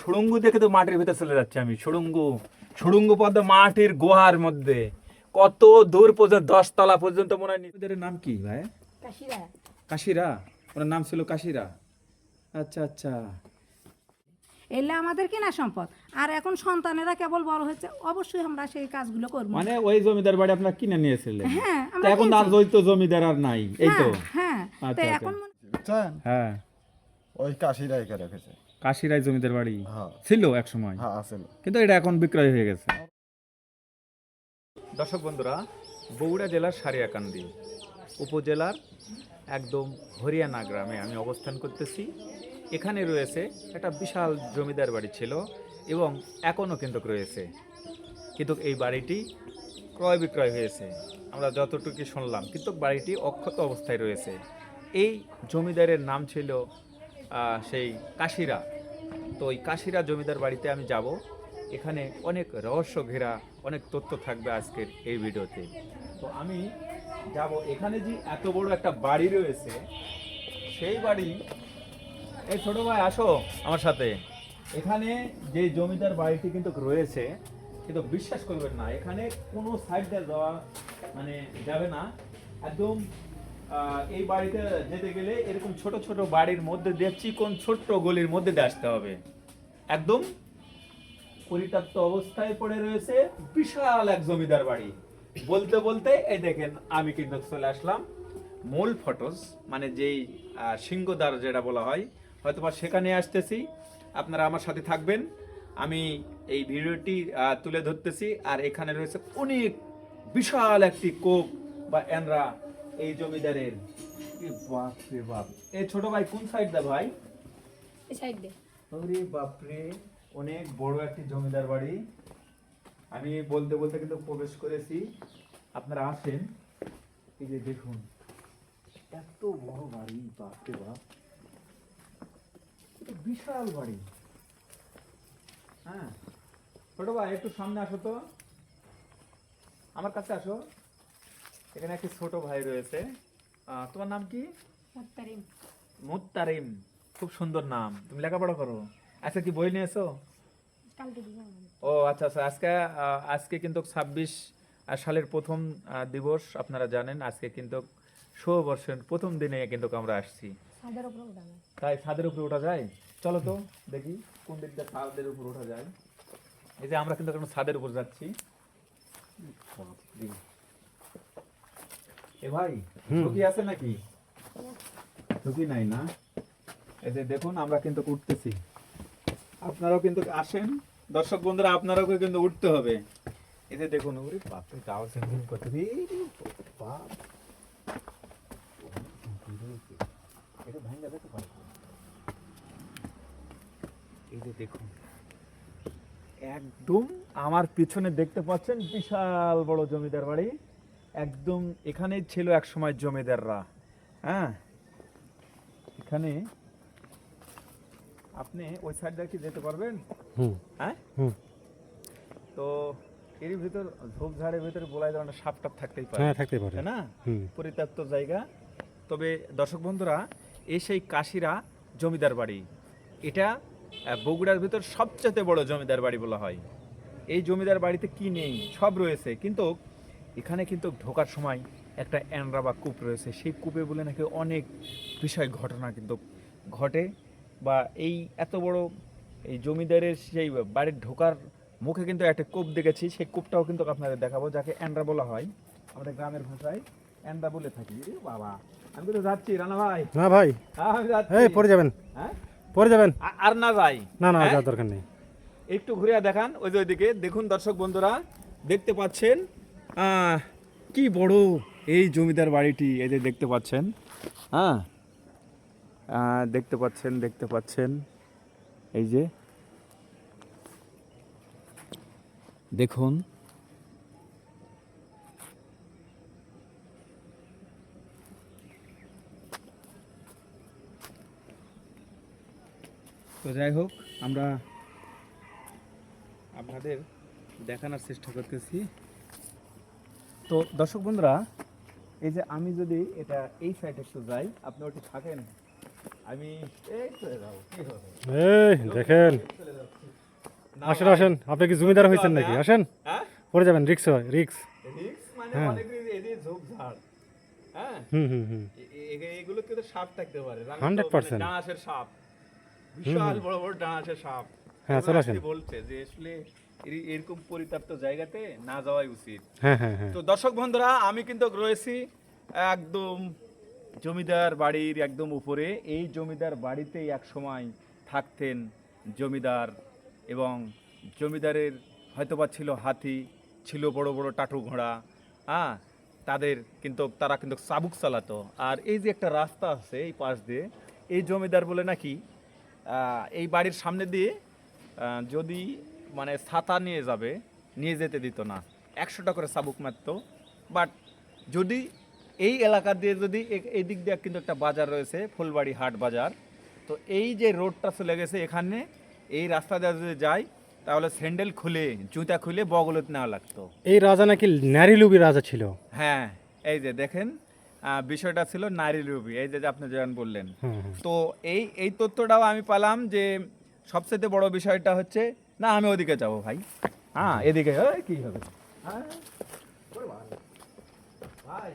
সুড়ঙ্গ দেখে তো মাটির ভিতরে চলে যাচ্ছে আমি সুড়ঙ্গ সুড়ঙ্গ পদ্ম মাটির গুহার মধ্যে। কত দূর পর্যন্ত দশ তলা পর্যন্ত মনে হয় নিজেদের নাম কি ভাই? কাশিরা। কাশিরা? ওনার নাম ছিল কাশিরা। আচ্ছা আচ্ছা। এলে আমাদের কিনা সম্পদ? আর এখন সন্তানেরা কেবল বড় হচ্ছে অবশ্যই আমরা সেই কাজগুলো করব। মানে ওই জমিদার বাড়ি আপনার কিনে নিয়েছিলেন হ্যাঁ এখন আর কিনছি। ওই তো জমিদার আর নাই এই তো? হ্যাঁ হ্যাঁ। তো আচ্ছা, এখন আচ্ছা। বুঝছেন? হ্যাঁ। ওই কাশিরা একে রেখেছে। কাশিরাই জমিদার বাড়ি হ্যাঁ। ছিল এক সময় হ্যাঁ কিন্তু এটা এখন বিক্রয় হয়ে গেছে। দর্শক বন্ধুরা বগুড়া জেলার সারিয়াকান্দি উপজেলার একদম হরিয়ানা গ্রামে আমি অবস্থান করতেছি। এখানে রয়েছে একটা বিশাল জমিদার বাড়ি ছিল এবং এখনও কিন্তু রয়েছে। কিন্তু এই বাড়িটি ক্রয় বিক্রয় হয়েছে। আমরা যতটুকু শুনলাম কিন্তু বাড়িটি অক্ষত অবস্থায় রয়েছে। এই জমিদারের নাম ছিল সেই কাশিরা। তো ওই কাশিরা জমিদার বাড়িতে আমি যাব। এখানে অনেক রহস্য ঘেরা, অনেক তথ্য থাকবে আজকের এই ভিডিওতে। তো আমি যাব। এখানে যে এত বড় একটা বাড়ি রয়েছে, সেই বাড়ি, এই ছোটো ভাই, আসো আমার সাথে। এখানে যে জমিদার বাড়িটি কিন্তু রয়েছে, কিন্তু বিশ্বাস করবেন না, এখানে কোনো সাইড দিয়ে যাওয়া মানে যাবে না। একদম এই বাড়িতে যেতে গেলে এরকম ছোট ছোট বাড়ির মধ্যে দিয়ে চিকন ছোট্ট গলির মধ্যে দিয়ে আসতে হবে। একদম পরিত্যক্ত অবস্থায় পড়ে রয়েছে, বিশাল এক জমিদার বাড়ি। বলতে বলতে এই দেখেন, আমি কিন্তু চলে আসলাম। মূল ফটোস মানে যেই সিংহদ্বার যেটা বলা হয় হয়তো বা সেখানে আসতেছি। আপনারা আমার সাথে থাকবেন। আমি এই ভিডিওটি তুলে ধরতেছি। আর এখানে রয়েছে অনেক বিশাল একটি কোপ বা এনরা এই জমিদারের। বাপ রে বাপ। এই ছোট ভাই কোন সাইড দা ভাই? এই সাইড দিয়ে ওরে বাপরে অনেক বড় একটি জমিদার বাড়ি। আমি বলতে বলতে কিন্তু প্রবেশ করেছি। আপনারা আসেন। এই যে দেখুন এত বড় বাড়ি বাপরে বাপ। এটা বিশাল বাড়ি। হ্যাঁ। ছোট ভাই একটু সামনে আসো তো। আমার কাছে আসো। এখানে একটি ছোট ভাই রয়েছে। তোমার নাম কি? মুত্তারিম মুত্তারিম খুব সুন্দর নাম। তুমি লেখাপড়া করো। আচ্ছা কি বই নিয়েছো? ও আচ্ছা আচ্ছা। আজকে আজকে কিন্তু ছাব্বিশ সালের প্রথম দিবস আপনারা জানেন। আজকে কিন্তু ষোলো বর্ষের প্রথম দিনে কিন্তু আমরা আসছি। তাই ছাদের উপরে ওঠা যায়? চলো তো দেখি কোন দিকটা ছাদের উপর ওঠা যায়। এই যে আমরা কিন্তু এখন ছাদের উপর যাচ্ছি। এ ভাই ঝুঁকি আছে নাকি? ঝুঁকি নাই না? এই যে দেখুন আমরা কিন্তু উঠতেছি। আপনারাও কিন্তু আসেন। দর্শক বন্ধুরা আপনারাও কিন্তু উঠতে হবে। এই যে দেখুন ওরে বাপরে গাও সেন্ডিং করতে বাপ এটা ভাঙ্গা দেখতে পারব এই যে দেখুন। একদম আমার পিছনে দেখতে পাচ্ছেন বিশাল বড় জমিদার বাড়ি। একদম এখানেই ছিল এক সময় জমিদাররা। হ্যাঁ? এখানে আপনি ওই সাইড কি যেতে পারবেন? হ্যাঁ? তো এর ভিতর ঝোপঝাড়ের ভিতরে বলাই ধরনের সাপ টাপ থাকতেই পারে। হ্যাঁ থাকতে পারে। না? পরিত্যক্ত জায়গা। তবে দর্শক বন্ধুরা এই সেই কাশিরা জমিদার বাড়ি। এটা বগুড়ার ভিতর সবচেয়ে বড় জমিদার বাড়ি বলা হয়। এই জমিদার বাড়িতে কি নেই? সব রয়েছে। কিন্তু এখানে কিন্তু ঢোকার সময় একটা অ্যানরা বা কূপ রয়েছে। সেই কূপে বলে নাকি অনেক বিষয় ঘটনা কিন্তু ঘটে বা এই এত বড় এই জমিদারের সেই বাড়ির ঢোকার মুখে কিন্তু একটা কূপ দেখেছি। সেই কূপটাও কিন্তু আপনাদের দেখাবো যাকে অ্যান্ড্রা বলা হয়। আমাদের গ্রামের ভাষায় অ্যান্ড্রা বলে থাকি। বাবা আমি তো যাচ্ছি? রানা ভাই। না ভাই। হ্যাঁ, আমি যাচ্ছি। এই পরে যাবেন। হ্যাঁ? পরে যাবেন। আর না যাই। না না হ্যাঁ? যাওয়ার দরকার নেই। একটু ঘুরে দেখান ওই যে ওইদিকে। দেখুন দর্শক বন্ধুরা দেখতে পাচ্ছেন কি বড় এই জমিদার বাড়িটি, এই যে দেখতে পাচ্ছেন হ্যাঁ? দেখতে পাচ্ছেন দেখতে পাচ্ছেন, এই যে। দেখুন। তো যাই হোক, আমরা আপনাদের দেখানোর চেষ্টা করতেছি। তো দর্শক বন্ধুরা এই যে আমি যদি এটা এই সাইডে একটু যাই আপনি ওটি থাকেন? আমি এই চলে যাব এই দেখেন। আসেন আসেন। আপনি কি জমিদার হয়েছেন নাকি? আসেন। হ্যাঁ? পড়ে যাবেন রিক্স হয় রিক্স। রিক্স মানে হ্যাঁ। অনেক এদিকে ঝোপঝাড় হ্যাঁ? হুম হুম হুম। এগুলো কিন্তু সাপ থাকতে পারে। 100% মানে ডাঁশের সাপ। বিশাল বড় বড় ডাঁশের সাপ। হ্যাঁ, চলে আসেন। বলছে যে আসলে এরকম পরিত্যক্ত জায়গাতে না যাওয়াই উচিত। হ্যাঁ হ্যাঁ হ্যাঁ। তো দর্শক বন্ধুরা আমি কিন্তু রয়েছি একদম জমিদার বাড়ির একদম উপরে। এই জমিদার বাড়িতেই এক সময় থাকতেন জমিদার এবং জমিদারের হয়তোবা ছিল হাতি ছিল বড় বড় টাটু ঘোড়া হ্যাঁ তাদের কিন্তু তারা কিন্তু চাবুক চালাতো। আর এই যে একটা রাস্তা আছে এই পাশ দিয়ে এই জমিদার বলে নাকি আহ, এই বাড়ির সামনে দিয়ে যদি মানে ছাতা নিয়ে যাবে নিয়ে যেতে দিত না। একশোটা করে চাবুক মারতো। বাট যদি এই এলাকা দিয়ে যদি এই দিক দিয়ে কিন্তু একটা বাজার রয়েছে ফুলবাড়ি হাট বাজার তো এই যে রোডটা চলে গেছে এখানে এই রাস্তা দিয়ে যদি যাই তাহলে স্যান্ডেল খুলে জুতা খুলে বগলত নেওয়া লাগতো। এই রাজা নাকি নারী লুবি রাজা ছিল? হ্যাঁ এই যে দেখেন বিষয়টা ছিল নারী লুবি এই যে আপনি যেমন বললেন। তো এই এই তথ্যটাও আমি পেলাম যে সবচেয়ে বড় বিষয়টা হচ্ছে না আমি ওদিকে যাব ভাই। হ্যাঁ এদিকে কি হবে? হ্যাঁ ভাই।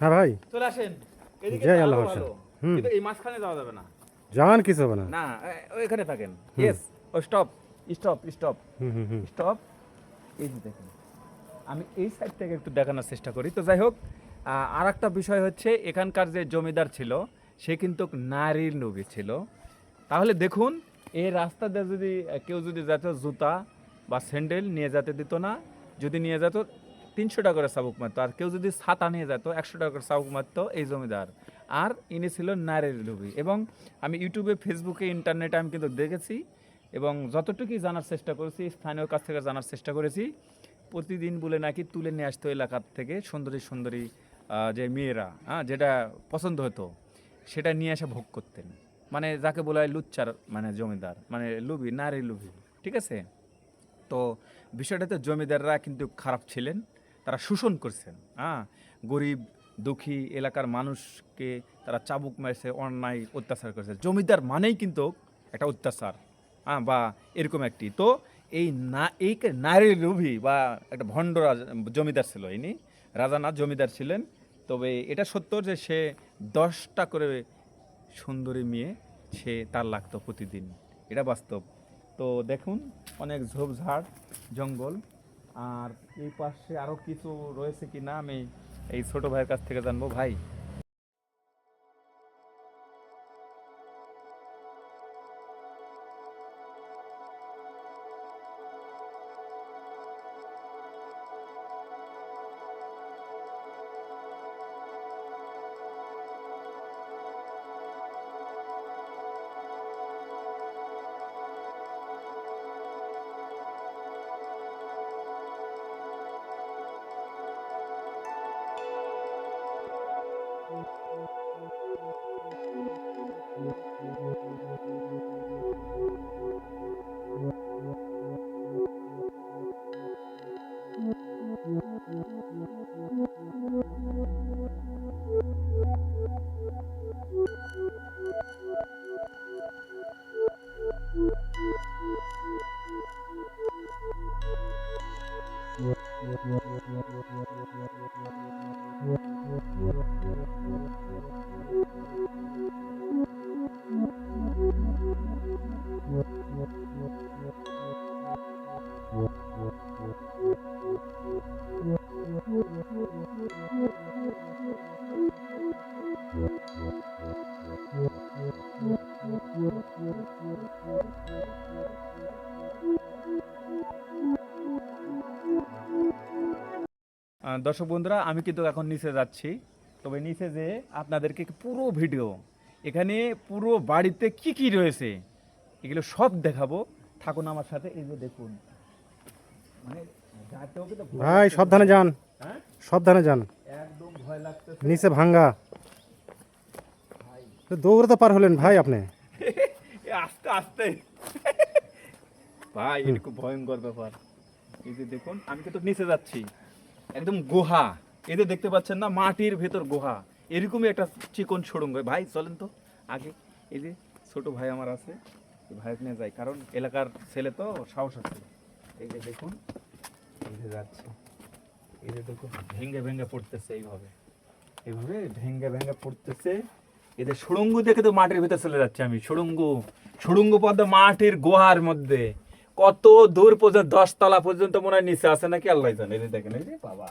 হ্যাঁ চলে আসেন। এদিকে জয় আল্লাহ হোসেন। কিন্তু এই মাঝখানে যাওয়া যাবে না। কিছু হবে না। না ওইখানে থাকেন। ইয়েস ও স্টপ স্টপ স্টপ স্টপ এই যে দেখেন আমি এই সাইড থেকে একটু দেখানোর চেষ্টা করি। তো যাই হোক আর একটা বিষয় হচ্ছে এখানকার যে জমিদার ছিল সে কিন্তু নারীর নবী ছিল। তাহলে দেখুন এই রাস্তা দিয়ে যদি কেউ যদি যেত জুতা বা স্যান্ডেল নিয়ে যেতে দিত না, যদি নিয়ে যেত তিনশো টাকা করে চাবুক মারতো, আর কেউ যদি ছাতা নিয়ে যেত একশো টাকা করে চাবুক মারতো এই জমিদার। আর ইনি ছিল নারীর লোভী। এবং আমি ইউটিউবে, ফেসবুকে, ইন্টারনেটে আমি কিন্তু দেখেছি এবং যতটুকুই জানার চেষ্টা করেছি, স্থানীয় কাছ থেকে জানার চেষ্টা করেছি, প্রতিদিন বলে নাকি তুলে নিয়ে আসতো এলাকার থেকে সুন্দরী সুন্দরী যে মেয়েরা হ্যাঁ যেটা পছন্দ হতো, সেটা নিয়ে এসে ভোগ করতেন। মানে যাকে বলা হয় লুচ্চার মানে জমিদার মানে লুবি, নারী লুবি, ঠিক আছে? তো বিষয়টাতে জমিদাররা কিন্তু খারাপ ছিলেন, তারা শোষণ করছেন হ্যাঁ? গরিব, দুঃখী এলাকার মানুষকে তারা চাবুক মেরেছে, অন্যায় অত্যাচার করেছে। জমিদার মানেই কিন্তু একটা অত্যাচার হ্যাঁ? বা এরকম একটি। তো এই না, এই নারীর লোভী বা একটা ভণ্ড জমিদার ছিল ইনি, রাজা না, জমিদার ছিলেন। তবে এটা সত্য যে সে দশটা করে সুন্দরী মেয়ে, সে তার লাগতো প্রতিদিন। এটা বাস্তব। তো দেখুন, অনেক ঝোপঝাড়, জঙ্গল। আর এই পাশে আরও কিছু রয়েছে কি না আমি এই ছোটো ভাইয়ের কাছ থেকে জানব। ভাই Thank you. দর্শক বন্ধুরা, আমি কিন্তু এখন নিচে যাচ্ছি। তবে নিচে যে আপনাদেরকে পুরো ভিডিও, এখানে পুরো বাড়িতে কি কি রয়েছে, এগুলো সব দেখাবো। থাকুন আমার সাথে যে দেখুন মানে যাতেও কিন্তু ভয় ভাই সাবধানে যান। হ্যাঁ? সাবধানে যান। একদম ভয় লাগতেছে। নিচে ভাঙ্গা। তো দৌড়ে তো পার হলেন ভাই আপনি। এ আস্তে আস্তে। ভাই এটা খুব ভয়ঙ্কর ব্যাপার। এই যে দেখুন আমি কিন্তু নিচে যাচ্ছি। একদম গুহা। এই যে দেখতে পাচ্ছেন না মাটির ভেতর গুহা। এরকমই একটা চিকন সুড়ঙ্গ। ভাই চলেন তো আগে। এই যে ছোট ভাই আমার আছে। ভাইকে নিয়ে যাই কারণ এলাকার ছেলে তো সাহস আছে। এই যে দেখুন এই যে যাচ্ছে। এই যে দেখুন ভেঙ্গে ভেঙ্গে পড়তেছে এইভাবে। এইভাবে ভেঙ্গে ভেঙ্গে পড়তেছে। এদের সুড়ঙ্গ দেখে তো মাটির ভিতরে চলে যাচ্ছে আমি সুড়ঙ্গ। সুড়ঙ্গ পদ্ম মাটির গুহার মধ্যে। কত দূর পর্যন্ত দশ তলা পর্যন্ত মনে হয় নিচে আছে নাকি আল্লাহ জানে। এই দেখেন এই বাবা।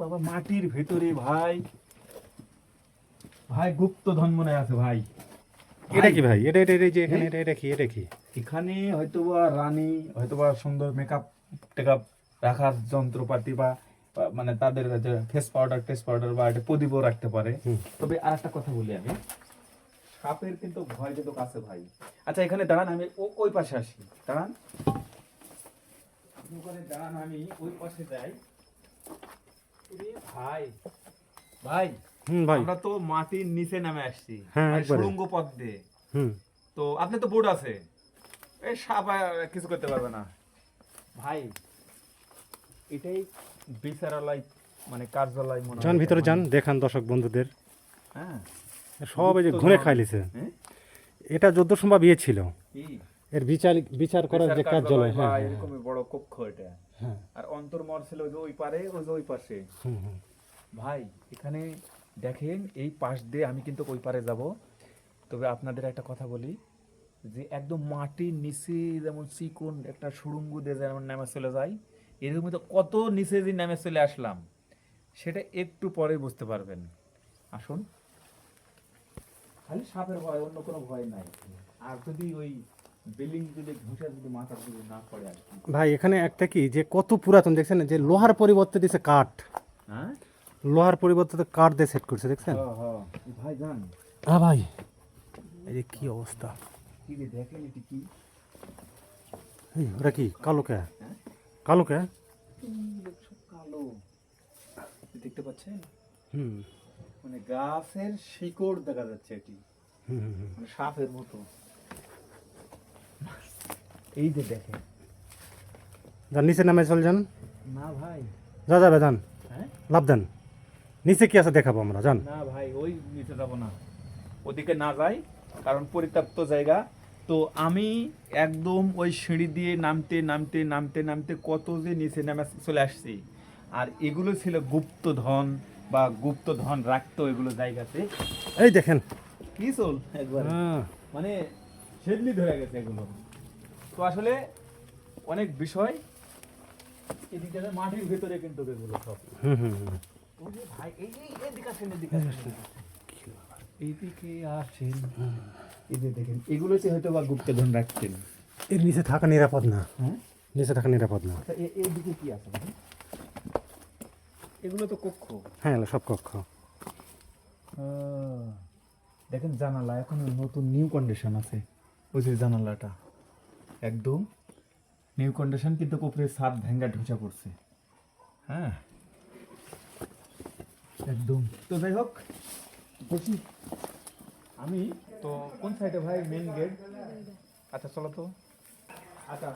বাবা মাটির ভিতরে ভাই। ভাই গুপ্ত ধন মনে আছে ভাই। এটা কি ভাই? এটা এটা এটা যে এখানে এটা এটা কি? এটা কি? এখানে হয়তোবা রানী হয়তোবা সুন্দর মেকআপ টেকআপ রাখার যন্ত্রপাতি বা মানে তাদের ফেস পাউডার টেস্ট পাউডার বা একটা প্রদীপও রাখতে পারে। তবে আর একটা কথা বলি আমি। সাপের কিন্তু ভয় কিন্তু কাছে ভাই। আচ্ছা এখানে দাঁড়ান আমি ওই পাশে আসি। দাঁড়ান। ওখানে দাঁড়ান আমি ওই পাশে যাই। ভাই। ভাই ভাই। আমরা তো মাটির নিচে নামে আসছি। আর পথ দিয়ে তো আপনি তো বোর্ড আছে। এই সাপ কিছু করতে পারবে না। ভাই এটাই বিচারালয় মানে কার্যালয় মনে যান ভিতরে যান। দেখান দর্শক বন্ধুদের। হ্যাঁ। সব এই যে ঘুরে খাইলিছে। হ্যাঁ? এটা সম্ভব ইয়ে ছিল। এর বিচার বিচার করার যে কার্যালয় হ্যাঁ হ্যাঁ, এরকমই বড় কক্ষ এটা। হ্যাঁ। আর অন্তর্মর ছিল ওই যে ওই পারে ওই যে ওই পাশে। ভাই এখানে দেখেন এই পাশ দিয়ে আমি কিন্তু ওই পারে যাব। তবে আপনাদের একটা কথা বলি যে একদম মাটির নিচে যেমন চিকন একটা সুড়ঙ্গ দিয়ে যেমন নেমে চলে যায় এরকম তো কত নিচে যে নেমে চলে আসলাম সেটা একটু পরে বুঝতে পারবেন। আসুন। খালি সাপের ভয় অন্য কোনো ভয় নাই। আর যদি ওই বিল্ডিং যদি ঘুষে যদি মাথার যদি না পড়ে আর কি। ভাই এখানে একটা কি যে কত পুরাতন দেখছেন যে লোহার পরিবর্তে দিছে কাঠ। হ্যাঁ? লোহার পরিবর্তে তো কাঠ দিয়ে সেট করছে দেখছেন? হ্যাঁ হ্যাঁ ভাই জান। হ্যাঁ ভাই। এই যে কি অবস্থা? কি এটি কি? ওটা কি? কালো কে? হ্যাঁ? কালো কে? কালো। দেখতে পাচ্ছেন? হুম। মানে গাছের শিকড় দেখা যাচ্ছে এটি। মানে সাপের মতো। এই যে দেখেন। যান নিচে নামে চল যান। না ভাই। যা যাবে যান হ্যাঁ? লাভ দেন। নিচে কি আছে দেখাবো আমরা? যান। না ভাই ওই নিচে যাব না। ওদিকে না যাই কারণ পরিত্যক্ত জায়গা। তো আমি একদম ওই সিঁড়ি দিয়ে নামতে নামতে নামতে নামতে কত যে নিচে নামে চলে আসছি। আর এগুলো ছিল গুপ্ত ধন বা গুপ্ত ধন রাখতো এগুলো জায়গাতে। এই দেখেন। কি চল একবার? হ্যাঁ। মানে সেদলি ধরে গেছে এগুলো। তো আসলে অনেক বিষয় এদিকে মাটির ভেতরে কিন্তু এগুলো সব। ভাই এই এই এদিকে আসেন এদিকে আসেন। এইদিকে আসেন। এই যে দেখেন এগুলো হচ্ছে হয়তো বা গুপ্তধন রাখতেন এর নিচে থাকা নিরাপদ না। হ্যাঁ? নিচে থাকা নিরাপদ না। আচ্ছা এ- এইদিকে কি আছে এগুলো তো কক্ষ। হ্যাঁ সব কক্ষ। দেখেন জানালা এখন নতুন নিউ কন্ডিশন আছে। ওই যে জানালাটা। একদম নিউ কন্ডিশন কিন্তু উপরে ছাদ ভেঙ্গা ঢুসা পড়ছে। হ্যাঁ? একদম। তো যাই হোক বসি। আমি তো কোন সাইডে ভাই মেন গেট আচ্ছা চলো তো। আচ্ছা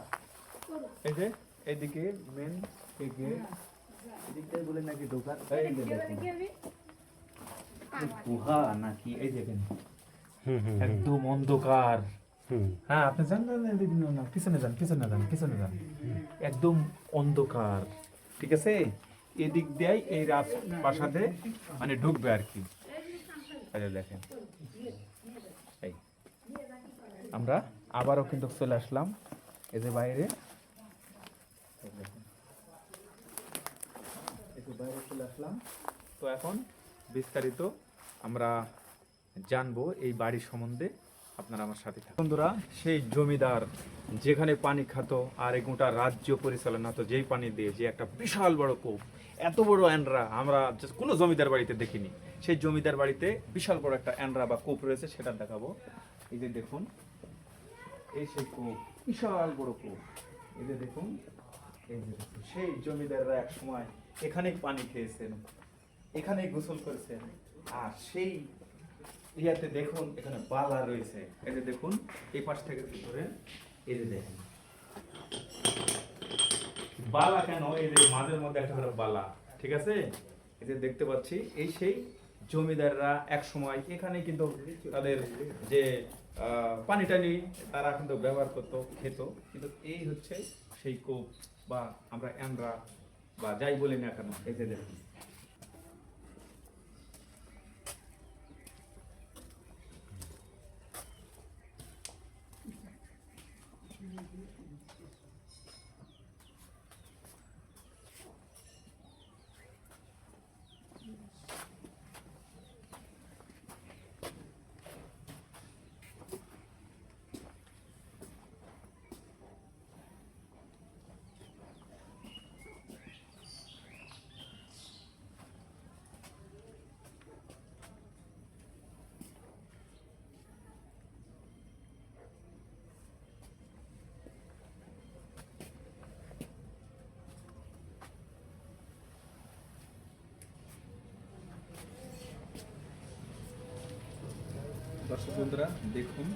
এই যে এইদিকে মেন গেট এদিকটাই বলে নাকি। এই গুহা নাকি এই দেখেন। একদম অন্ধকার। হ্যাঁ আপনি যান না না, না পিছনে যান পিছনে যান পিছনে যান। একদম অন্ধকার ঠিক আছে? এদিক দিয়েই এই রাত প্রাসাদে মানে ঢুকবে আর কি। এই দেখেন। এই। আমরা আবারও কিন্তু চলে আসলাম। এই যে বাইরে। বাইরে চলে আসলাম। তো এখন বিস্তারিত আমরা জানব এই বাড়ির সম্বন্ধে আপনারা আমার সাথে থাকুন। বন্ধুরা, সেই জমিদার যেখানে পানি খাত আর এই গোটা রাজ্য পরিচালনা হতো যেই পানি দিয়ে যে একটা বিশাল বড় কূপ, এত বড় অ্যান্ড্রা আমরা কোনো জমিদার বাড়িতে দেখিনি। সেই জমিদার বাড়িতে বিশাল বড় একটা অ্যান্ড্রা বা কূপ রয়েছে, সেটা দেখাবো। এই যে দেখুন, এই সেই কূপ, বিশাল বড় কূপ। এই যে দেখুন, এই যে সেই জমিদাররা এক সময় এখানেই পানি খেয়েছেন, এখানেই গোসল করেছেন, আর সেই ইয়াতে দেখুন, এখানে বালা রয়েছে। এই যে দেখুন, এই পাশ থেকে ধরে এই যে দেখুন। বালা কেন? এই যে মাঝের মধ্যে একটা বালা, ঠিক আছে? এই যে দেখতে পাচ্ছি, এই সেই জমিদাররা এক সময় এখানে কিন্তু তাদের যে পানি টানি তারা কিন্তু ব্যবহার করতো, খেত। কিন্তু এই হচ্ছে সেই কোপ বা আমরা অ্যান্ড্রা বা যাই বলি না কেন যে দেখুন দর্শক বন্ধুরা দেখুন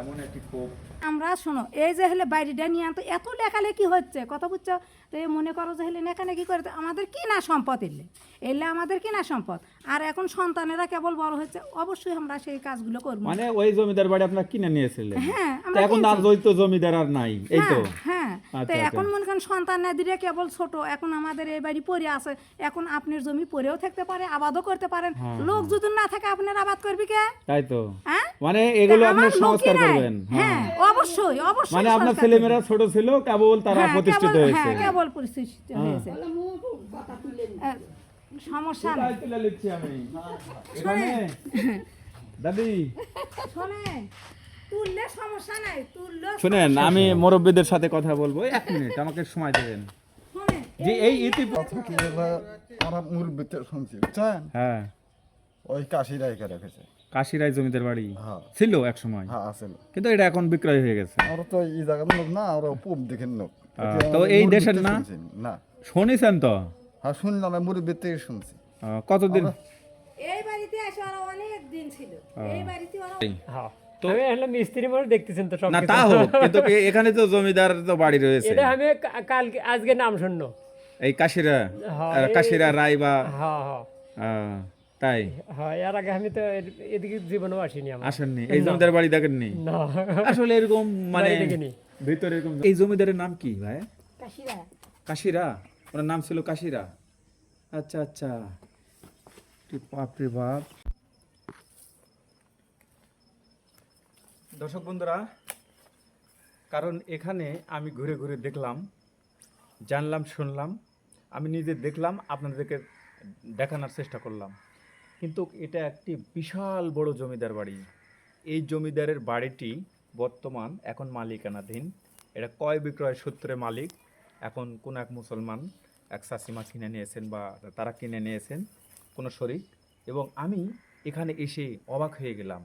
এমন একটি কূপ। আমরা শোনো এই যে হলে বাইরেটা নিয়ে আনতো এত লেখালেখি হচ্ছে কথা বুঝছ? তো মনে করো যে হলে লেখালেখি করে তো আমাদের কি না সম্পদ এলে? এলে আমাদের কি না সম্পদ? আর এখন সন্তানেরা কেবল বড় হচ্ছে অবশ্যই আমরা সেই কাজগুলো করব। মানে ওই জমিদার বাড়ি আপনার কিনে নিয়েছিলেন হ্যাঁ এখন আর তো জমিদার আর নাই এই তো? হ্যাঁ, হ্যাঁ তো আচ্ছা, এখন আচ্ছা। মনে করেন সন্তান দিলে কেবল ছোট এখন আমাদের এই বাড়ি পড়ে আছে এখন আপনার জমি পড়েও থাকতে পারে আবাদও করতে পারেন। হ্যাঁ, লোক যদি না থাকে আপনার আবাদ করবি কে? তাই তো। হ্যাঁ? মানে এগুলো আপনার সংস্কার করবেন। হ্যাঁ। অবশ্যই অবশ্যই মানে আপনার ছেলেমেয়েরা ছোট ছিল কেবল তারা হ্যাঁ, প্রতিষ্ঠিত কেবল- হয়েছে। হ্যাঁ কেবল প্রতিষ্ঠিত হয়েছে। সমস্যা নেই। লিখছি আমি। দাদি। শোনেন। তুললে সমস্যা নাই তুললে শুনেন আমি মুরব্বীদের সাথে কথা বলব। এক মিনিট আমাকে সময় দেবেন। যে এই আমরা মুরব্বিতে শুনছি বুঝছেন? হ্যাঁ। ওই রেখেছে। কাশিরাই জমিদার বাড়ি? হ্যাঁ। ছিল এক সময় হ্যাঁ আসলে কিন্তু এটা এখন বিক্রয় হয়ে গেছে। আমরা তো এই জায়গার লোক না আমরা পূব দিকের লোক। তো এই দেশের না? না। শুনেছেন তো? হ্যাঁ শুনলাম আমি মুরব্বির থেকে শুনছি। কতদিন? এই বাড়িতে অনেক দিন ছিল। এই বাড়িতে হ্যাঁ। তো- মিস্ত্রি মানুষ দেখতেছেন তো না তা হোক কিন্তু এখানে তো জমিদার তো বাড়ি রয়েছে। এটা আমি কালকে আজকে নাম শুনলো এই কাশিরা হ্যাঁ, আর এই- কাশিরা রায় বা হ্যাঁ হ্যাঁ। আহ, তাই? হ্যাঁ এর আগে আমি তো এদিকে জীবনেও আসিনি আসেননি। এই জমিদার বাড়ি দেখেননি? আসলে এরকম মানে ভিতরে এরকম এই জমিদারের নাম কি ভাই? কাশিরা। কাশিরা? ওনার নাম ছিল কাশিরা। আচ্ছা আচ্ছা। বাপ রে বাপ। দর্শক বন্ধুরা, কারণ এখানে আমি ঘুরে ঘুরে দেখলাম, জানলাম, শুনলাম, আমি নিজে দেখলাম, আপনাদেরকে দেখানোর চেষ্টা করলাম। কিন্তু এটা একটি বিশাল বড় জমিদার বাড়ি। এই জমিদারের বাড়িটি বর্তমান এখন মালিকানাধীন। এটা ক্রয় বিক্রয় সূত্রে মালিক। এখন কোন এক মুসলমান এক চাষিমা কিনে নিয়েছেন বা তারা কিনে নিয়েছেন, কোনো শরিক। এবং আমি এখানে এসে অবাক হয়ে গেলাম।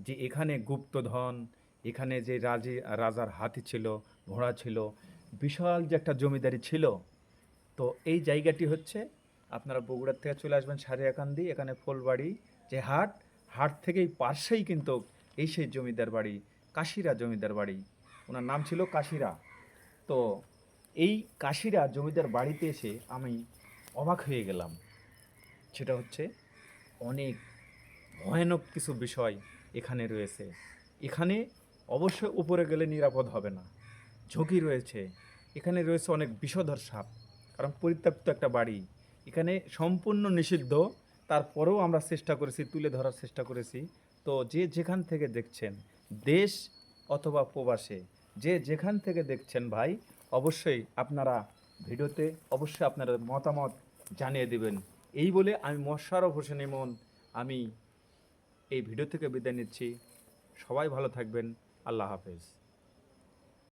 যে এখানে গুপ্তধন, এখানে যে রাজে, রাজার হাতি ছিল, ঘোড়া ছিল, বিশাল যে একটা জমিদারি ছিল, তো এই জায়গাটি হচ্ছে আপনারা বগুড়ার থেকে চলে আসবেন সারিয়াকান্দি, এখানে ফুলবাড়ি যে হাট হাট থেকেই পার্শ্বেই কিন্তু এই সেই জমিদার বাড়ি, কাশিরা জমিদার বাড়ি, ওনার নাম ছিল কাশিরা। তো এই কাশিরা জমিদার বাড়িতে এসে আমি অবাক হয়ে গেলাম। সেটা হচ্ছে অনেক ভয়ানক কিছু বিষয় এখানে রয়েছে। এখানে অবশ্যই উপরে গেলে নিরাপদ হবে না। ঝুঁকি রয়েছে। এখানে রয়েছে অনেক বিষধর সাপ, কারণ পরিত্যক্ত একটা বাড়ি। এখানে সম্পূর্ণ নিষিদ্ধ, তারপরেও আমরা চেষ্টা করেছি, তুলে ধরার চেষ্টা করেছি। তো যে যেখান থেকে দেখছেন, দেশ অথবা প্রবাসে, যে যেখান থেকে দেখছেন ভাই, অবশ্যই আপনারা ভিডিওতে অবশ্যই আপনারা মতামত জানিয়ে দেবেন। এই বলে আমি মোশারফ হোসেন ইমন, আমি এই ভিডিও থেকে বিদায় নিচ্ছি। সবাই ভালো থাকবেন। আল্লাহ হাফেজ।